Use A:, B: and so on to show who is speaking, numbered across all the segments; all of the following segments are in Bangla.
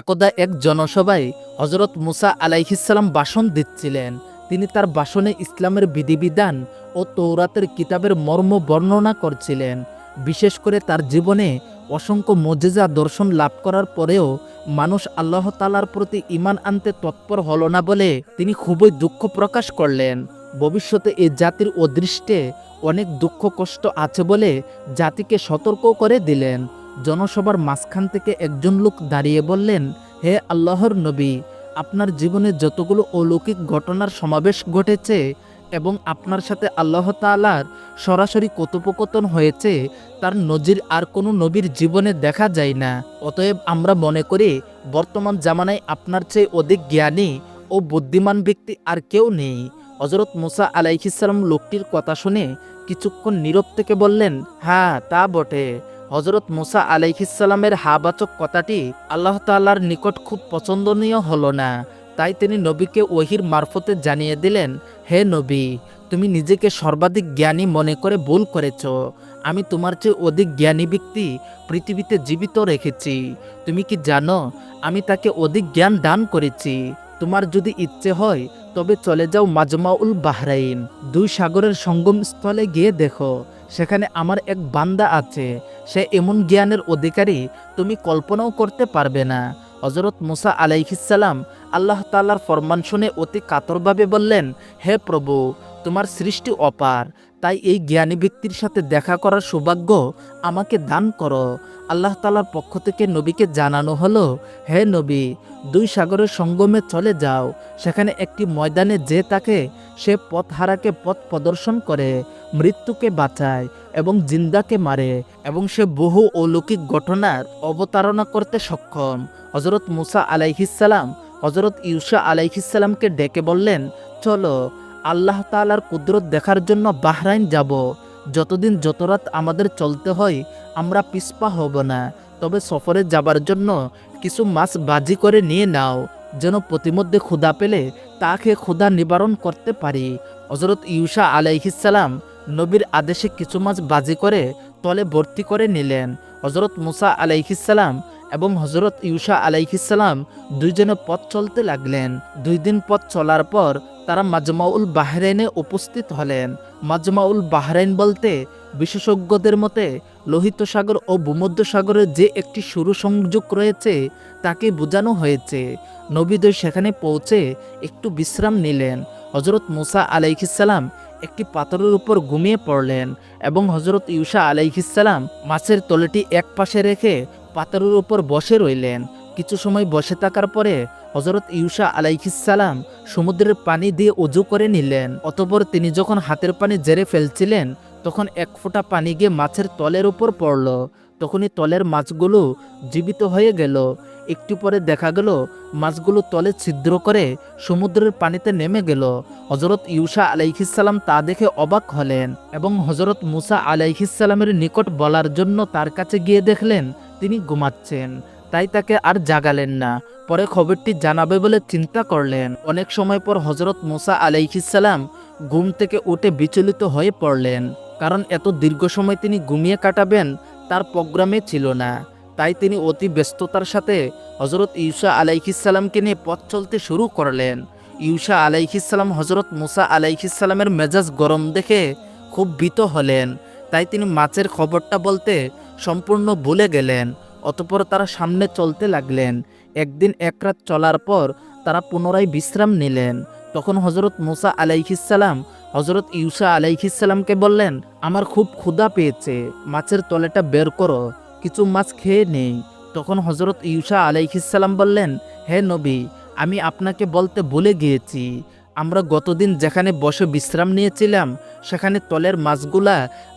A: একদা এক জনসভায় হজরত মুসা আলাইহিসাল্লাম ভাষণ দিচ্ছিলেন। তিনি তার ভাষণে ইসলামের বিধিবিধান ও তৌরাতের কিতাবের মর্ম বর্ণনা করছিলেন। বিশেষ করে তার জীবনে অসংখ্য মজেজা দর্শন লাভ করার পরেও মানুষ আল্লাহ তালার প্রতি ইমান আনতে তৎপর হল না বলে তিনি খুবই দুঃখ প্রকাশ করলেন। ভবিষ্যতে এই জাতির অদৃষ্টে অনেক দুঃখ কষ্ট আছে বলে জাতিকে সতর্ক করে দিলেন। জনসভার মাঝখান থেকে একজন লোক দাঁড়িয়ে বললেন, হে আল্লাহর নবী, আপনার জীবনে যতগুলো অলৌকিক ঘটনার সমাবেশ ঘটেছে এবং আপনার সাথে আল্লাহ তালার সরাসরি কথোপকথন হয়েছে, তার নজির আর কোনো নবীর জীবনে দেখা যায় না। অতএব আমরা মনে করি, বর্তমান জামানায় আপনার চেয়ে অধিক জ্ঞানী ও বুদ্ধিমান ব্যক্তি আর কেউ নেই। হজরত মুসা আলাইহিসাল্লাম লোকটির কথা শুনে কিছুক্ষণ নীরব থেকে বললেন হ্যাঁ তা বটে। হজরত মুসা আলাইহিসাল্লামের হাবাচক কথাটি আল্লাহ তাল্লার নিকট খুব পছন্দনীয় হলো না। তাই তিনি নবীকে ওহির মারফতে জানিয়ে দিলেন, হে নবী, তুমি নিজেকে সর্বাধিক জ্ঞানী মনে করে ভুল করেছ। আমি তোমার চেয়ে অধিক জ্ঞানী ব্যক্তি পৃথিবীতে জীবিত রেখেছি। তুমি কি জানো, আমি তাকে অধিক জ্ঞান দান করেছি। তোমার যদি ইচ্ছে হয়, তবে চলে যাও মাজমাউল বাহরাইন, দুই সাগরের সঙ্গম স্থলে গিয়ে দেখো। সেখানে আমার এক বান্দা আছে, সে এমন জ্ঞানের অধিকারী, তুমি কল্পনাও করতে পারবে না। হজরত মুসা আলাইহিসাল্লাম আল্লাহ তাল্লার ফরমান শুনে অতি কাতরভাবে বললেন, হে প্রভু, তোমার সৃষ্টি অপার। তাই এই জ্ঞানী ব্যক্তির সাথে দেখা করার সৌভাগ্য আমাকে দান করো। আল্লাহ তালার পক্ষ থেকে নবীকে জানানো হলো, হে নবী, দুই সাগরের সঙ্গমে চলে যাও। সেখানে একটি ময়দানে যে তাকে, সে পথ হারাকে পথ প্রদর্শন করে, মৃত্যুকে বাঁচায় এবং জিন্দাকে মারে এবং সে বহু অলৌকিক ঘটনার অবতারণা করতে সক্ষম। হজরত মুসা আলাইহিসাল্লাম হজরত ইউসা আলাইহিসাল্লামকে ডেকে বললেন, চলো আল্লাহ তালার কুদরত দেখার জন্য বাহরাইন যাব। যতদিন যত রাত আমাদের চলতে হয়, আমরা পিসপা হব না। তবে সফরে যাবার জন্য কিছু মাছ বাজি করে নিয়ে নাও, যেন প্রতিমধ্যে ক্ষুধা পেলে তাকে ক্ষুধা নিবারণ করতে পারি। হজরত ইউসা আলাইহিসাল্লাম নবীর আদেশে কিছু মাছ বাজি করে তলে ভর্তি করে নিলেন। হজরত মুসা আলাইহিসাল্লাম এবং হজরত ইউসা আলাইহিসাল্লাম দুইজনে পথ চলতে লাগলেন। দুই দিন পথ চলার পর তারা মাজমাউল বাহরাইনে উপস্থিত হলেন। মাজমাউল বাহরাইন বলতে বিশেষজ্ঞদের মতে, লোহিত সাগর ও ভূমধ্য সাগরের যে একটি শুরু সংযোগ রয়েছে, তাকে বোঝানো হয়েছে। নবীদয় সেখানে পৌঁছে একটু বিশ্রাম নিলেন। হজরত মুসা আলাইহিসাল্লাম একটি পাথরের উপর ঘুমিয়ে পড়লেন এবং হজরত ইউসা আলাইহিসাল্লাম মাছের তলেটি এক পাশে রেখে পাথরের উপর বসে রইলেন। কিছু সময় বসে থাকার পরে হজরত ইউসা আলাইহিসাল্লাম সমুদ্রের পানি দিয়ে উজু করে নিলেন। অতপর তিনি যখন হাতের পানি জেরে ফেলছিলেন, তখন এক ফোঁটা পানি গিয়ে মাছের তলের উপর পড়ল। তখনই তলের মাছগুলো জীবিত হয়ে গেল। একটু পরে দেখা গেল, মাছগুলো তলে ছিদ্র করে সমুদ্রের পানিতে নেমে গেল। হজরত ইউসা আলাইহিসাল্লাম তা দেখে অবাক হলেন এবং হজরত মুসা আলাইহিসাল্লামের নিকট বলার জন্য তার কাছে গিয়ে দেখলেন, তিনি ঘুমাচ্ছেন। তাই তাকে আর জাগালেন না। পরে খবরটি জানাবে বলে চিন্তা করলেন। অনেক সময় পর হজরত মুসা আলাইহিসাল্লাম ঘুম থেকে উঠে বিচলিত হয়ে পড়লেন। কারণ এত দীর্ঘ সময় তিনি ঘুমিয়ে কাটাবেন, তার প্রোগ্রামে ছিল না। তাই তিনি অতি ব্যস্ততার সাথে হজরত ইউসা আলাইহিসাল্লামকে নিয়ে পথ চলতে শুরু করলেন। ইউসা আলাইহিসাল্লাম হজরত মুসা আলাইহিসাল্লামের মেজাজ গরম দেখে খুব ভীত হলেন। তাই তিনি মাছের খবরটা বলতে সম্পূর্ণ ভুলে গেলেন। অতপর তারা সামনে চলতে লাগলেন। একদিন এক রাত চলার পর তারা পুনরায় বিশ্রাম নিলেন। তখন হজরত মুসা আলাইহিসাল্লাম হজরত ইউসা আলাইহিসাল্লামকে বললেন, আমার খুব ক্ষুধা পেয়েছে, মাছের তলেটা বের করো, কিছু মাছ খেয়ে নেই। তখন হজরত ইউসা আলাইহিসাল্লাম বললেন, হে নবী, আমি আপনাকে বলতে ভুলে গিয়েছি। আমরা গতদিন যেখানে বসে বিশ্রাম নিয়েছিলাম, সেখানে তলের মাছগুলা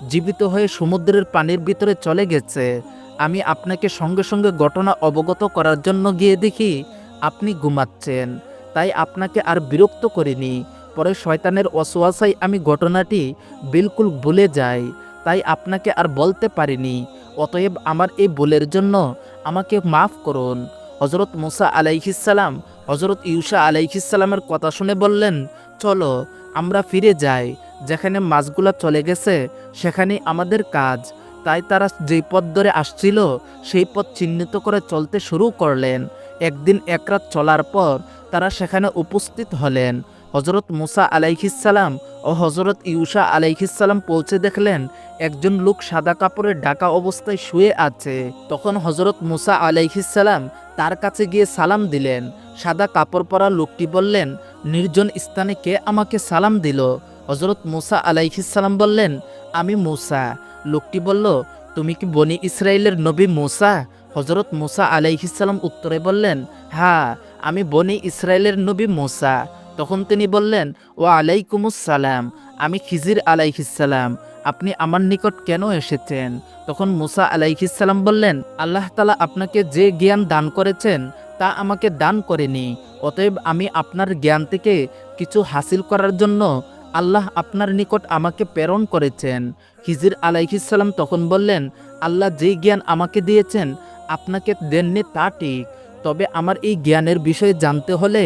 A: জীবিত হয়ে সমুদ্রের পানির ভিতরে চলে গেছে। আমি আপনাকে সঙ্গে সঙ্গে ঘটনা অবগত করার জন্য গিয়ে দেখি আপনি ঘুমাচ্ছেন। তাই আপনাকে আর বিরক্ত করিনি। পরে শয়তানের অসোয়াশাই আমি ঘটনাটি বিলকুল ভুলে যাই। তাই আপনাকে আর বলতে পারিনি। অতএব আমার এই ভুলের জন্য আমাকে মাফ করুন। হজরত মুসা আলাইহিসাল্লাম হজরত ইউসা আলাইহিসাল্লামের কথা শুনে বললেন, চলো, আমরা ফিরে যাই। যেখানে মাছগুলা চলে গেছে, সেখানেই আমাদের কাজ। তাই তারা যেই পথ ধরে আসছিল, সেই পথ চিহ্নিত করে চলতে শুরু করলেন। একদিন একরাত চলার পর তারা সেখানে উপস্থিত হলেন। হজরত মুসা আলাইহিসাল্লাম ও হজরত ইউসা আলাইহিসাল্লাম পৌঁছে দেখলেন, একজন লোক সাদা কাপড়ে ঢাকা অবস্থায় শুয়ে আছে। তখন হজরত মুসা আলাইহিসাল্লাম তার কাছে গিয়ে সালাম দিলেন। সাদা কাপড় পরা লোকটি বললেন, নির্জন স্থানে কে আমাকে সালাম দিল? হজরত মুসা আলাইহিসাল্লাম বললেন, আমি মুসা। লোকটি বলল, তুমি কি বনি ইসরায়েলের নবী মুসা? হজরত মুসা আলাইহিসাল্লাম উত্তরে বললেন হ্যাঁ আমি বনি ইসরায়েলের নবী মুসা। তখন তিনি বললেন ও আলাইকুমুসালাম আমি খিজির আলাইহিসাল্লাম আপনি আমার নিকট কেন এসেছেন? তখন মুসা আলাইহিসাল্লাম বললেন, আল্লাহ তালা আপনাকে যে জ্ঞান দান করেছেন, তা আমাকে দান করেনি। অতএব আমি আপনার জ্ঞান থেকে কিছু হাসিল করার জন্য আল্লাহ আপনার নিকট আমাকে প্রেরণ করেছেন। হিজির আলাইহিসাল্লাম তখন বললেন, আল্লাহ যে জ্ঞান আমাকে দিয়েছেন, আপনাকে দেননি তা ঠিক। তবে আমার এই জ্ঞানের বিষয়ে জানতে হলে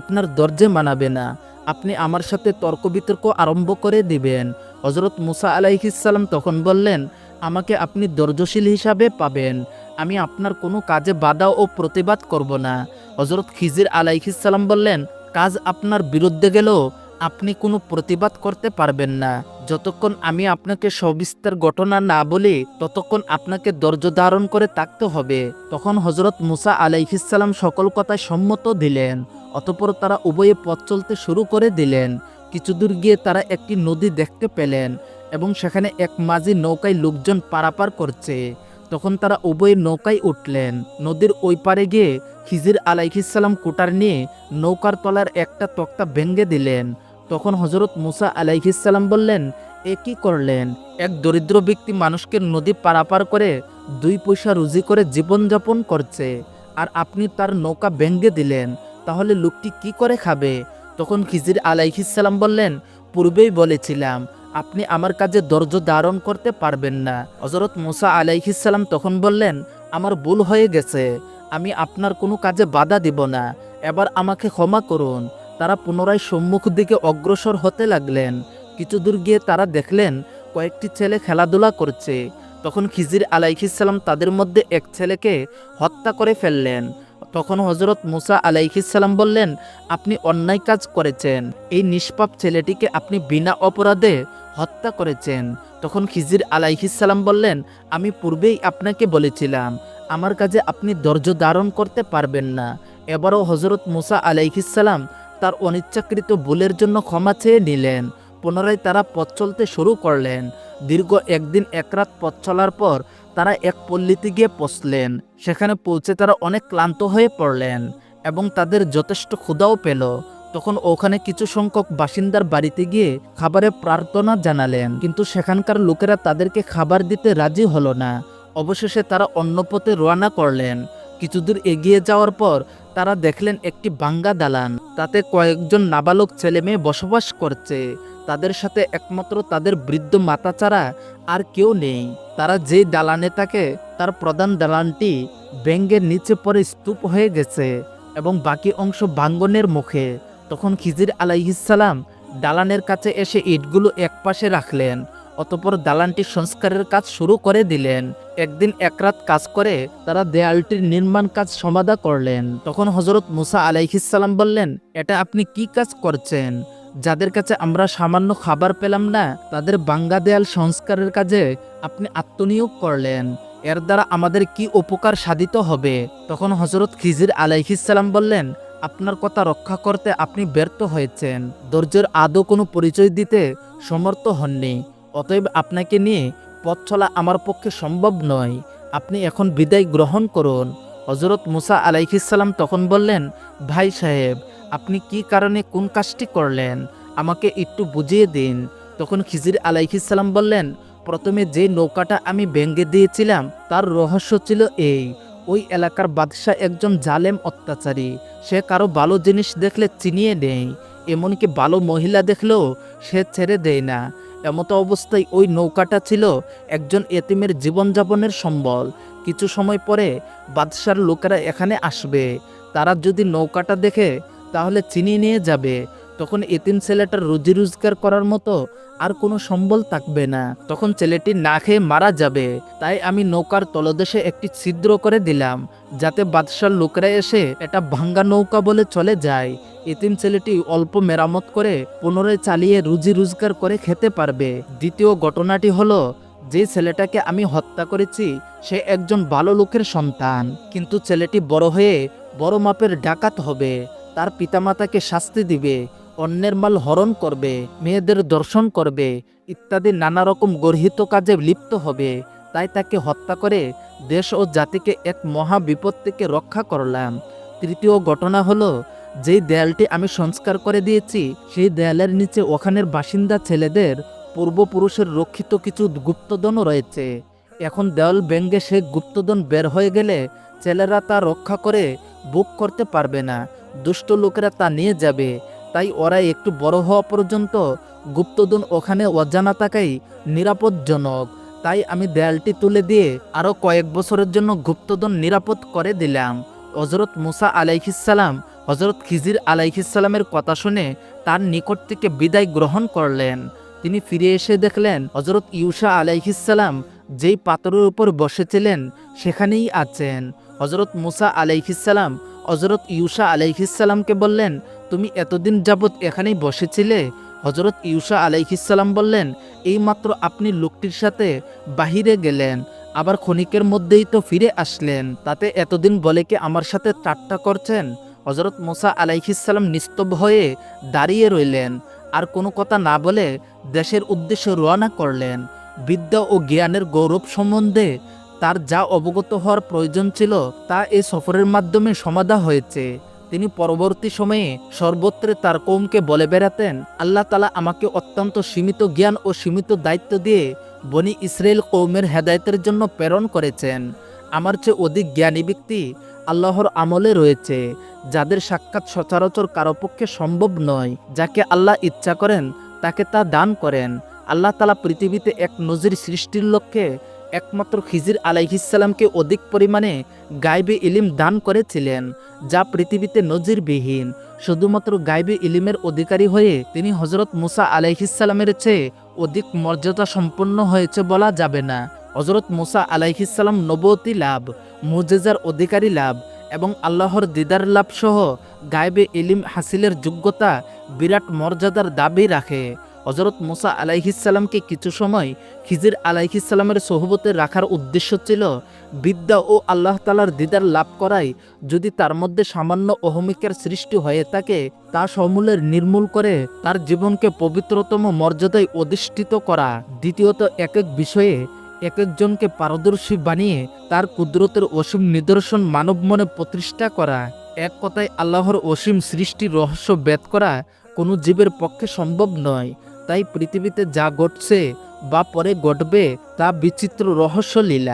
A: আপনার দরজে মানাবে না। আপনি আমার সাথে তর্ক বিতর্ক আরম্ভ করে দিবেন। হজরত মুসা আলাইহিসাল্লাম তখন বললেন, আমাকে আপনি ধৈর্যশীল হিসাবে পাবেন। আমি আপনার কোনো কাজে বাধা ও প্রতিবাদ করব না। হজরত খিজির আলাইহিসাল্লাম বললেন, কাজ আপনার বিরুদ্ধে গেলেও আপনি কোনো প্রতিবাদ করতে পারবেন না। যতক্ষণ আমি আপনাকে সবিস্তার ঘটনা না বলি, ততক্ষণ আপনাকে ধৈর্য ধারণ করে থাকতে হবে। তখন হজরত মুসা আলাইহিসাল্লাম সকল কথায় সম্মত দিলেন, অতপর তারা উভয়ে পথ চলতে শুরু করে দিলেন। কিছু দূর গিয়ে তারা একটি নদী দেখতে পেলেন এবং সেখানে এক মাঝি নৌকায় লোকজন পারাপার করছে। তখন তারা উভয়ে নৌকায় উঠলেন। নদীর ওই পারে গিয়ে খিজির আলাইহিসাল্লাম কুটার নিয়ে নৌকার তলার একটা তক্তা ভেঙ্গে দিলেন। তখন হজরত মুসা আলাইহিসাল্লাম বললেন, এ কি করলেন? এক দরিদ্র ব্যক্তি মানুষকে নদী পারাপার করে দুই পয়সা রুজি করে জীবনযাপন করছে, আর আপনি তার নৌকা ভেঙ্গে দিলেন, তাহলে লোকটি কি করে খাবে? তখন খিজির আলাইহিসাল্লাম বললেন, পূর্বেই বলেছিলাম, আপনি আমার কাজে ধৈর্য ধারণ করতে পারবেন না। হজরত মুসা আলাইহিসাল্লাম তখন বললেন, আমার ভুল হয়ে গেছে, আমি আপনার কোনো কাজে বাধা দিব না, এবার আমাকে ক্ষমা করুন। তারা পুনরায় সম্মুখ দিকে অগ্রসর হতে লাগলেন। কিছু দূর গিয়ে তারা দেখলেন, কয়েকটি ছেলে খেলাধুলা করছে। তখন খিজির আলাইহিসাল্লাম তাদের মধ্যে এক ছেলেকে হত্যা করে ফেললেন। তখন হজরত মুসা আলাইহিসাল্লাম বললেন, আপনি অন্যায় কাজ করেছেন। এই নিষ্পাপ ছেলেটিকে আপনি বিনা অপরাধে হত্যা করেছেন। তখন খিজির আলাইহিসাল্লাম বললেন, আমি পূর্বেই আপনাকে বলেছিলাম, আমার কাজে আপনি ধৈর্য ধারণ করতে পারবেন না। এবারও হজরত মুসা আলাইহিসাল্লাম তার অনিচ্ছাকৃত ভুলের জন্য ক্ষমা চেয়ে নিলেন। পুনরায় তারা পথ চলতে শুরু করলেন। দীর্ঘ একদিন একরাত পথ চলার পর তারা এক পল্লীতে গিয়ে পৌঁছলেন। সেখানে পৌঁছে তারা অনেক ক্লান্ত হয়ে পড়লেন এবং তাদের যথেষ্ট ক্ষুধাও পেল। তখন ওখানে কিছু সংখ্যক বাসিন্দার বাড়িতে গিয়ে খাবারের প্রার্থনা জানালেন। কিন্তু সেখানকার লোকেরা তাদেরকে খাবার দিতে রাজি হলো না। অবশেষে তারা অন্য পথে রওনা করলেন। কিছুদূর এগিয়ে যাওয়ার পর তারা দেখলেন একটি বাঙ্গা দালান। তাতে কয়েকজন নাবালক ছেলে মেয়ে বসবাস করছে। তাদের সাথে একমাত্র তাদের বৃদ্ধ মাতা ছাড়া আর কেউ নেই। তারা যে দালানে থাকে, তার প্রধান দালানটি ব্যাঙ্গের নিচে পরে স্তূপ হয়ে গেছে এবং বাকি অংশ বাঙ্গনের মুখে। তখন খিজির আলাইহিসাল্লাম দালানের কাছে এসে ইটগুলো একপাশে রাখলেন। অতপর দালানটি সংস্কারের কাজ শুরু করে দিলেন। একদিন একরাত কাজ করে তারা দেয়ালটির নির্মাণ কাজ সমাধা করলেন। তখন হজরত মুসা আলাইহিসাল্লাম বললেন, এটা আপনি কি কাজ করছেন? যাদের কাছে আমরা সামান্য খাবার পেলাম না, তাদের বাঙ্গা দেয়াল সংস্কারের কাজে আপনি আত্মনিয়োগ করলেন। এর দ্বারা আমাদের কি উপকার সাধিত হবে? তখন হজরত খিজির আলাইহিসাল্লাম বললেন, আপনার কথা রক্ষা করতে আপনি ব্যর্থ হয়েছেন। ধৈর্যের আদৌ কোনো পরিচয় দিতে সমর্থ হননি। অতএব আপনাকে নিয়ে পথ চলা আমার পক্ষে সম্ভব নয়। আপনি এখন বিদায় গ্রহণ করুন। হজরত মুসা আলাইহিসাল্লাম তখন বললেন, ভাই সাহেব, আপনি কি কারণে কোন কাজটি করলেন? আমাকে একটু বুঝিয়ে দিন। তখন খিজির আলাইহিসাল্লাম বললেন, প্রথমে যে নৌকাটা আমি ভেঙ্গে দিয়েছিলাম, তার রহস্য ছিল এই। ওই এলাকার বাদশাহ একজন জালেম অত্যাচারী। সে কারও ভালো জিনিস দেখলে চিনিয়ে নেয় এমনকি ভালো মহিলা দেখলেও সে ছেড়ে দেয় না। এমতো অবস্থায় ওই নৌকাটা ছিল একজন এতিমের জীবনযাপনের সম্বল। কিছু সময় পরে বাদশার লোকেরা এখানে আসবে। তারা যদি নৌকাটা দেখে, তাহলে চিনি নিয়ে যাবে। তখন এতিম ছেলেটার রুজি রোজগার করার মতো আর কোনো সম্বল থাকবে না। তখন ছেলেটি না খেয়ে মারা যাবে। তাই আমি নৌকার তলদেশে একটি ছিদ্র করে দিলাম, যাতে বাদশার লোকরা এসে এটা ভাঙ্গা নৌকা বলে চলে যায়। এতিম ছেলেটি অল্প মেরামত করে পুনরায় চালিয়ে রুজি রোজগার করে খেতে পারবে। দ্বিতীয় ঘটনাটি হলো, যে ছেলেটাকে আমি হত্যা করেছি, সে একজন ভালো লোকের সন্তান। কিন্তু ছেলেটি বড় হয়ে বড় মাপের ডাকাত হবে। তার পিতামাতাকে শাস্তি দিবে। অন্যের মাল হরণ করবে, মেয়েদের দর্শন করবে, ইত্যাদি নানা রকম গর্হিত কাজে লিপ্ত হবে। তাই তাকে হত্যা করে দেশ ও জাতিকে এক মহা বিপদ থেকে রক্ষা করলাম। তৃতীয় ঘটনা হলো, যেই দেয়ালটি আমি সংস্কার করে দিয়েছি, সেই দেয়ালের নিচে ওখানের বাসিন্দা ছেলেদের পূর্বপুরুষের রক্ষিত কিছু গুপ্তধনও রয়েছে। এখন দেওয়াল ব্যঙ্গে সে গুপ্তধন বের হয়ে গেলে ছেলেরা তা রক্ষা করে বুক করতে পারবে না। দুষ্ট লোকেরা তা নিয়ে যাবে। তাই ওরা একটু বড় হওয়া পর্যন্ত গুপ্তধন ওখানে অজানা থাকাই নিরাপদজনক। তাই আমি দেয়ালটি তুলে দিয়ে আরও কয়েক বছরের জন্য গুপ্তধন নিরাপদ করে দিলাম। হজরত মুসা আলাইহিসাল্লাম হজরত খিজির আলাইহিসাল্লামের কথা শুনে তার নিকট থেকে বিদায় গ্রহণ করলেন। তিনি ফিরে এসে দেখলেন হজরত ইউসা আলাইহিসাল্লাম যেই পাথরের উপর বসেছিলেন সেখানেই আছেন। হজরত মুসা আলাইহিসাল্লাম হজরত ইউসা আলাইহিসাল্লামকে বললেন, তুমি এতদিন যাবৎ এখানেই বসেছিলে? হজরত ইউসা আলাইহিসাল্লাম বললেন, এইমাত্র আপনি লোকটির সাথে বাহিরে গেলেন, আবার ক্ষণিকের মধ্যেই তো ফিরে আসলেন, তাতে এতদিন বলে কি আমার সাথে ঠাট্টা করছেন? হজরত মোসা আলাইহিসাল্লাম নিস্তব্ধ হয়ে দাঁড়িয়ে রইলেন, আর কোনো কথা না বলে দেশের উদ্দেশ্যে রওনা করলেন। বিদ্যা ও জ্ঞানের গৌরব সম্বন্ধে তার যা অবগত হওয়ার প্রয়োজন ছিল তা এই সফরের মাধ্যমে সমাধা হয়েছে। তিনি পরবর্তী সময়ে সর্বত্রে তার কৌমকে বলে বেড়াতেন, আল্লাহ তালা আমাকে অত্যন্ত সীমিত জ্ঞান ও সীমিত দায়িত্ব দিয়ে বনি ইসরায়েল কৌমের হেদায়তের জন্য প্রেরণ করেছেন। আমার চেয়ে অধিক জ্ঞানী ব্যক্তি আল্লাহর আমলে রয়েছে, যাদের সাক্ষাৎ সচরাচর কারও পক্ষে সম্ভব নয়, যাকে আল্লাহ ইচ্ছা করেন তাকে তা দান করেন। আল্লাহ তালা পৃথিবীতে এক নজির সৃষ্টির লক্ষ্যে একমাত্র খিজির আলাইহিসাল্লামকে অধিক পরিমাণে গাইবে ইলিম দান করেছিলেন, যা পৃথিবীতে নজিরবিহীন। শুধুমাত্র গাইবে ইলিমের অধিকারী হয়ে তিনি হজরত মুসা আলাইহিসাল্লামের চেয়ে অধিক মর্যাদা সম্পন্ন হয়েছে বলা যাবে না। হজরত মুসা আলাইহিসাল্লাম নবতী লাভ, মুজেজার অধিকারী লাভ এবং আল্লাহর দিদার লাভ সহ গায়েবে ইলিম হাসিলের যোগ্যতা বিরাট মর্যাদার দাবি রাখে। হজরত মুসা আলাইহিসাল্লামকে কিছু সময় খিজির আলাইহিসাল্লামের সহবতে রাখার উদ্দেশ্য ছিল বিদ্যা ও আল্লাহ তালার দিদার লাভ করাই। যদি তার মধ্যে সামান্য অহমিকের সৃষ্টি হয়ে থাকে, তা সমূলের নির্মূল করে তার জীবনকে পবিত্রতম মর্যাদায় অধিষ্ঠিত করা। দ্বিতীয়ত এক এক বিষয়ে এক একজনকে পারদর্শী বানিয়ে তার কুদরতের অসীম নিদর্শন মানব মনে প্রতিষ্ঠা করা। এক কথায়, আল্লাহর অসীম সৃষ্টির রহস্য বেদ করা কোনো জীবের পক্ষে সম্ভব নয়। তাই পৃথিবীতে যা ঘটছে বা পরে ঘটবে তা বিচিত্র রহস্য লীলা।